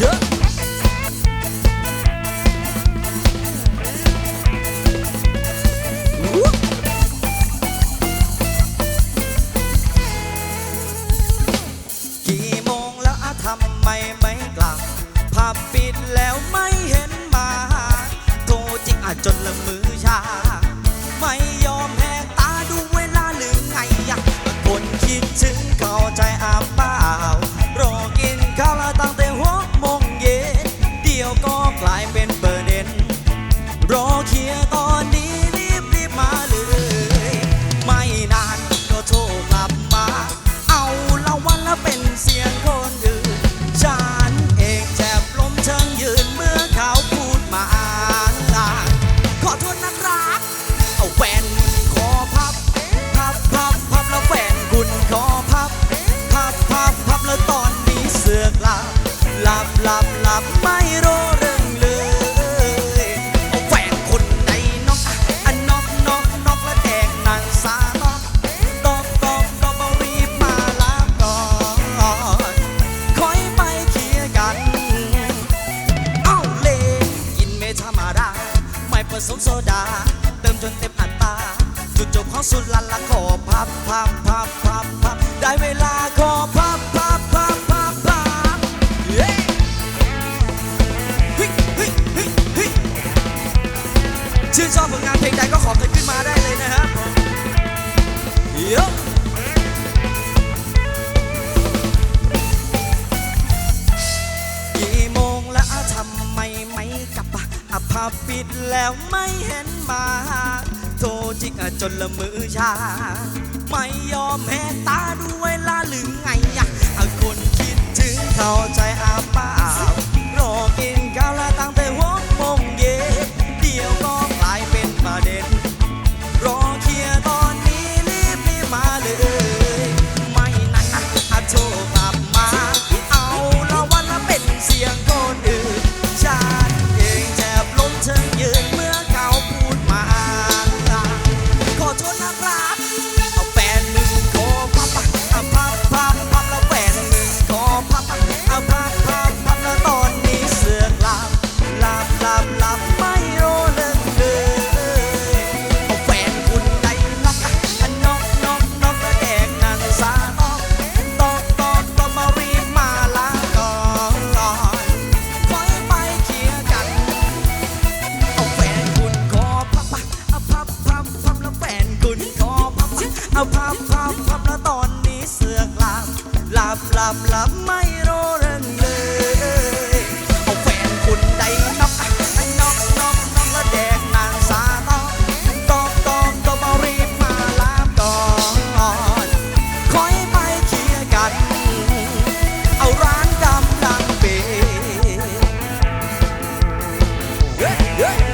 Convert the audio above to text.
เชื่ออู้กี่โมงแล้วทำไมไม่กลับผับปิดแล้วไม่เห็นมาโทรจริงอาจจนละมือชา ไม่ยอมแหกตาดูเวลาหรือไงอะคนคิดถึง หลับหลับหลับไม่รู้เรื่องเลยเอาแฟนคนไหนนอกอันนอกนอกนอกแล้วแดกนังสาตอกตอกตอกตอกเอารีบมาลาก่อนคอยไปเคลียร์กัน เอ้าเลนกินเมธรรมดาไม่ผสมโซดา เติมจนเต็มอัตราจุดจบของสุดลันละขอพับพับพับพับพับได้เวลาขอพับพับพับ ชื่นชอบผลงานเพลงใดก็ขอกันขึ้นมาได้เลยนะครับเยอะกี่โมงแล้วทำไมไม่กลับอะอะผับปิดแล้วไม่เห็นมาโทรจิกจนละมือชา ไม่ยอมแหกตาดูเวลาหรือไงอะอะคนคิดถึงเขาใจ เอาพับพับพับแล้วตอนนี้เสือกหลับหลับหลับหลับไม่รู้เรื่องเลย เอาแฟนคุณใดนับนอกนอกนอกแล้วแดกนางสาตอตอตอตอกรีบมาลากอนคอยไปเคลียร์กัน เอาร้านกำลังเบ Yeah.